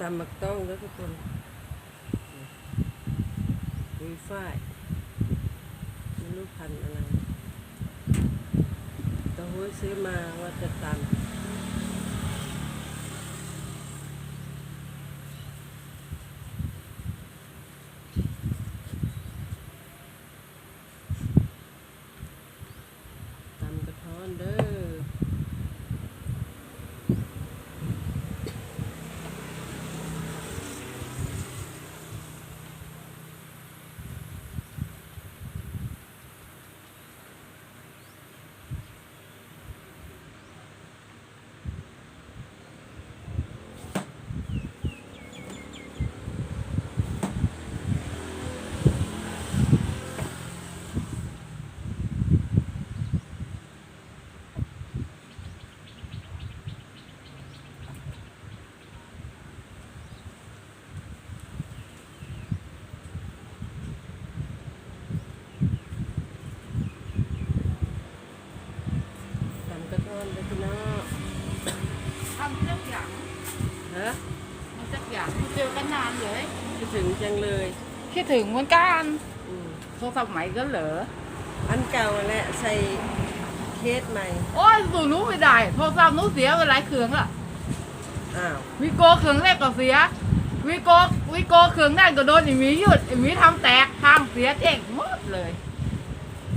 ตามมักต้องแล้วทุกคนมีฝ้ายไม่รู้พันอะไรตะหุ้ยซื้อมาว่าจะตำตำกระท้อนเด้อ ตำกระท้ อนเด้อพี่น้องทำสักอย่างฮะทำสักอย่างเจอกันนานเลยคิดถึงจังเลยคิดถึงเหมือนกันอืมโทรศัพท์ใหม่ก็เหรออันเก่าแหละใส่เคสใหม่ โอ้ยสูรู้ไม่ได้โทรศัพท์หนู้เสียไปหลายเครื่องละอ้าววิโก้เครื่องแรกก็เสียวิโก้วิโก้เครื่องนั่นก็โดนไอ้หมียืดไอ้หมีทำแตกทางเสียเจ๊งหมดเลย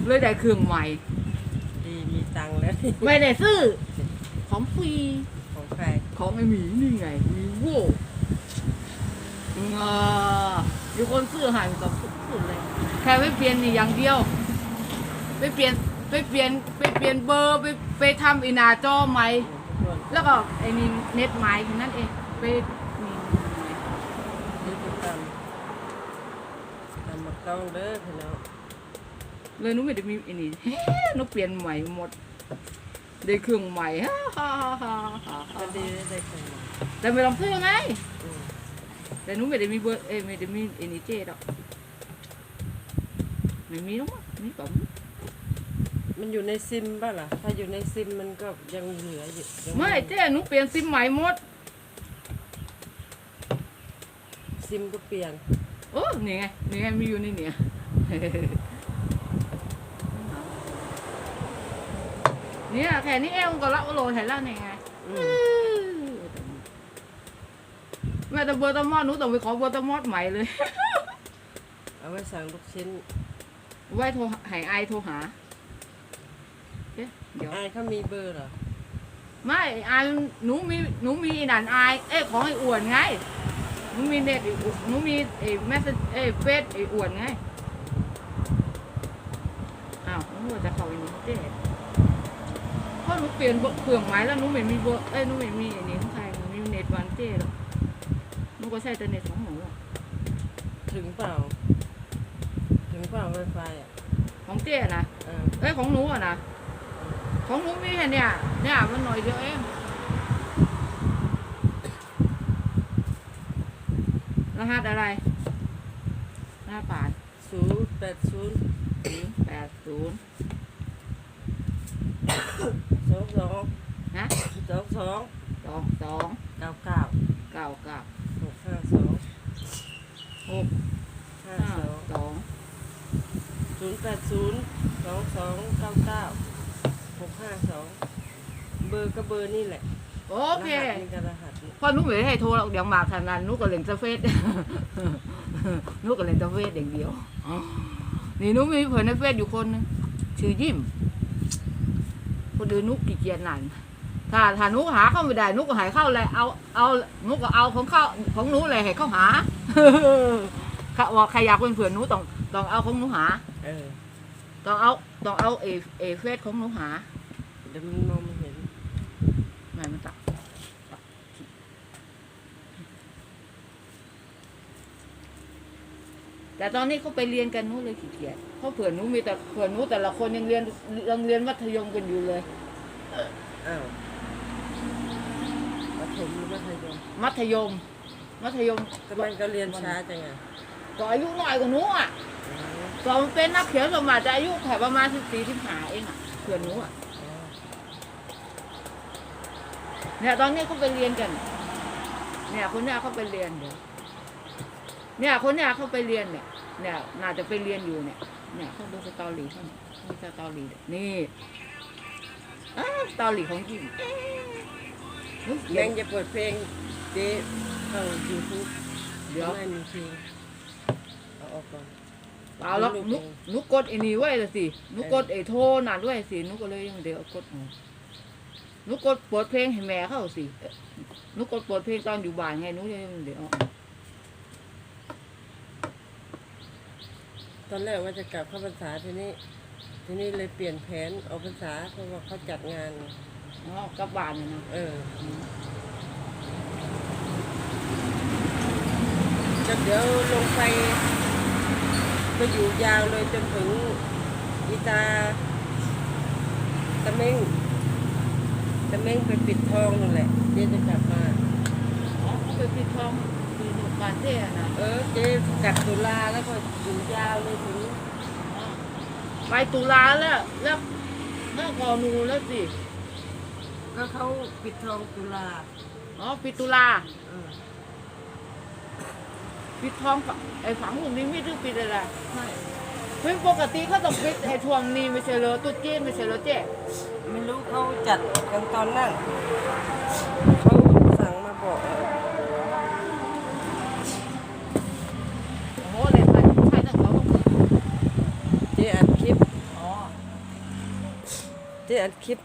เลยได้เครื่องใหม่ดีมีตังค์แล้ว ไม่ได้ซื้อ ของฟรี ของใครของไอ้หมีนี่ไงมีโว้งามีคนซื้อใหายกับสุดเลย แค่ไปเปลี่ยนนี่อย่างเดียว ไปเปลี่ยนไปเปลี่ยนไปเปลี่ยนเบอร์ไปไปทำอีหนาจอใหม่ส่วนแล้วก็ไอ้นี่เน็ตใหม่แค่นั้นเองไปนี่นี่คือตำตำมักต้องเด้อพี่น้องเลยหนุไม่ได้มีไอ้นี่เฮ้หนุเปลี่ยนใหม่หมด ได้เครื่องใหม่ฮ่าฮ่าฮ่าฮ่าก็ดีได้ได้ของใหม่แต่ไม่ต้องซื้อไงอืมแต่หนุไม่ได้มีเบอร์เอ้ยไม่ได้มีไอ้นี่เจ๊ดอกไม่มีหรอกมั้งมีก่อนมันอยู่ในซิมป่ะล่ะ ถ้าอยู่ในซิมมันก็ยังเหลืออยู่ยังไม่เจ๊หนุเปลี่ยนซิมใหม่หมด ซิมก็เปลี่ยนโอ้นี่ไงนี่ไงมีอยู่ในเนี่ย เนี่ยแค่นี้เองก็ละโลไทยแล้วนี่ไงอืมแม่แต่เบอร์ตะมอดหนูต้องไปขอเบอร์ตะมอดใหม่เลย เอาไว้สั่งลูกชิ้น ไว้โทรให้ไอายโทรหาเอ๊ะเดี๋ยวอายเขามีเบอร์เหรอ ไม่ไอายหนูมีหนูมีอีนันไอายเอ้ยของไอ้อ้วนไงหนูมีเน็ตไอ้อ้วนหนูมีไอ้แมสเซจเอ้ยเฟซไอ้อ้วนไงอ้าวหนูว่าจะเข้าอีนี่เจ๊เพ ราะหนูเปลี่ยนเบอร์เครื่องหมายแล้วหนูไม่มีเบอร์เอ้ยหนูไม่มีไอ้นี่ของใครหนูมีเน็ตวันเจ๊หรอกหนูก็ใช้แต่เน็ตของหนูอะถึงเปล่า ถึงเปล่าไวไฟอะของเจ๊นะเออเอ้ยของหนูอะนะของหนูมีแค่เนี่ยเนี่ยมันหน่อยเดียวเองรหัสอะไรรหัสผ่านศูนย์แปดศูนย์ศูนย์แปดศูนย์ส องสองนะสองสองสองสองเก้าเก้าเก้าเก้าหกห้าสองหกห้าห้าสองสองศูนย์แปดศูนย์สองสองเก้าเก้าหกห้าสองเบอร์ก็เบอร์นี่แหละโอเครหัสนี่ก็รหัสนี่พอหนูไม่ได้ให้โทรหรอกเดี๋ยวมาขนาดนั้นหนูก็เล่นสเฟซหนูก็เล่นสเฟซอย่างเดียว นี่หนูมีเพื่อนในเฟซอยู่คนนึงชื่อยิ้ม คนอื่นหนุกกี่เกียจนั่นถ้าถ้าหนุหาเข้าไม่ได้หนุก็ใหายเข้าเลยเอาเอาหนุก็เอาของเข้าของหนูเลยให้เข้าหาเขาว่าใครอยากเป็นเพื่อนหนูต้องต้องเอาของหนูหาเออต้องเอาต้องเอาเอเอเฟซของหนูหาเดี๋ยวมันมองไม่เห็นแม่มันตัก แต่ตอนนี้เขาไปเรียนกันหนู้เลยขี้เกียจเพราะเผื่อหนูมีแต่เผื่อหนูแต่ละคนยังเรียนยังเรียนมัธยมกันอยู่เลย อ้าวประถมหรือมัธยมมัธยม มัธยมทำไมก็เรียนช้าจังไงก็อายุน้อยกว่าหนูอะตอนเป็นนักเขียนสมบัติจะอายุแค่ประมาณสิบสี่สิบห้าเองอะเผื่อหนูอะอ๋อเนี่ยตอนนี้เขาไปเรียนกันอเนี่ยคนเนี้ยเขาไปเรียนเดี๋ยว เนี่ยคนเนี้ยเขาไปเรียนเนี่ยเนี่ยน่าจะไปเรียนอยู่เนี่ยเนี่ยเขาดูสตอรี่เขาเนี่ยดูสตอรี่เนี่ยนี่อ้าวสตอรี่ของจิมเอ๊ะเฮ้ยแมเดี๋ยวงจะเปิดเพลงเจ๊เข้ายูทูบเดี๋ยวไม่มีเพลงเอาออกก่อนเปล่าแล้วไม่รู้นุกเพลงนุกกดไอ้นี่ไว้ละสินุกกดไอ้โทรนั่นด้วยสินุกก็เลยยังเดี๋ยวเอากดเอานุกกดเปิดเพลงให้แม่เข้าสิเอ๊ะนุกกดเปิดเพลงตอนอยู่บ้านไงนุกยังเดี๋ยว อาตอนแรกว่าจะกลับเข้าพรรษาทีนี้ ทีนี้เลยเปลี่ยนแผนออกพรรษาเพราะว่าเขาจัดงาน อ๋อกลับบ้านนะนะเออจะเดี๋ยวลงไปก็อยู่ยาวเลยจนถึงอีตาตะเม้งตะเม้งไปปิดทองนั่นแหละเจ๊จะกลับมา อ๋อเขาไปปิดทองคือหนุ่ม บานเท่นะเออเจ๊กลับตุลาแล้วก็อยู่ยาวเลยถึงไปตุลาแล้ว แล้วแล้วกอนูแล้วสิก็เขาปิดทองตุลาอ๋อปิดตุลาเออปิดทองฝังไอ้ฝังหุ่นนี้ไม่ถึงปิดอะไรใช่เฮ้ยปกติเขาต้องปิดไอ้ทวงนี้ไม่ใช่เหรอตุ๊ดจีนไม่ใช่เหรอเจ๊ไม่รู้เขาจัดกันตอนนั้นเขาสั่งมาบอก โอ้โหเลยไปใช่ตั้งเขาบอก เจ๊อัดคลิป อ๋อ เจ๊ อัดคลิป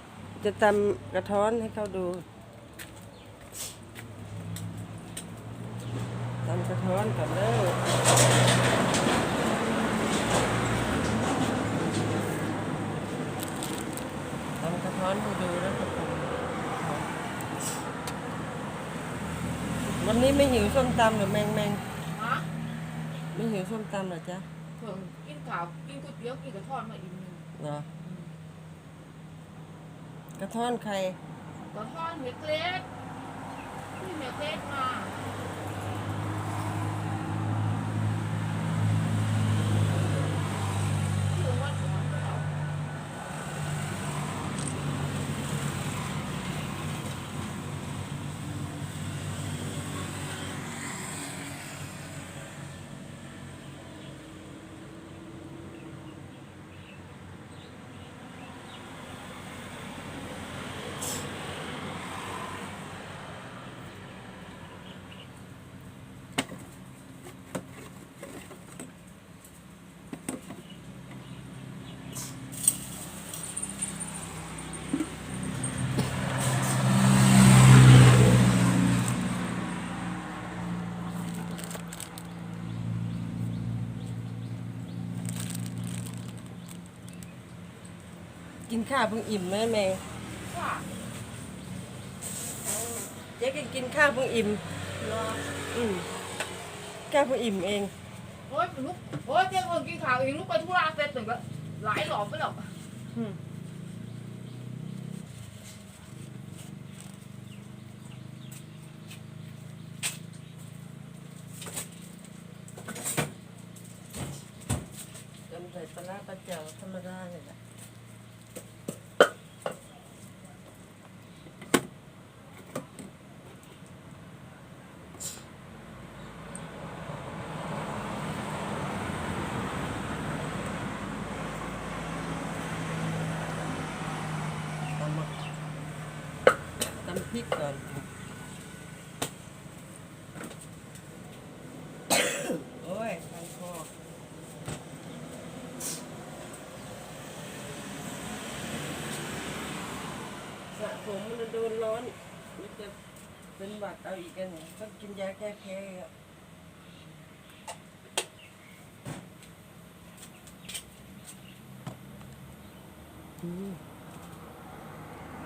จะทำกระท้อนให้เขาดูทำกระท้อนก่อนเลยทำกระท้อนให้ดูแล้วก็ทำวันนี้ไม่หิวส้มตำหรือแมงแมงฮะไม่หิวส้มตำเหรอจ๊ะเพิ่งกินข้าวกินก๋วยเตี๋ยวกินกระทอดมาอีกนึงเหรอ กระท้อนใครกระทอนเห็ดเล็กที่เห็ดเล็กมาที่วัดหลวงเขา กิน ข้าวเพิ่งอิ่มไหมแม่ว่าเจ๊ก็กินข้าวเพิ่งอิ่มเหรออืมข้าวเพิ่งอิ่มเองโอ้ยลูกโอ้ยเจ้าคนกินข้าวเองลูกไปธุระเสร็จถึงก็หลายหลอมไปแล้วอืมจำใส่ปลาร้าปลาเจ๋วธรรมดาเนี่ยแหละตำมาตำ พริกก่อนโอ้ยคันคอสระผมมันโดนร้อนมันจะเป็นหวัดเอาอีกกันต้องกินยาแก้แพ้อะอืม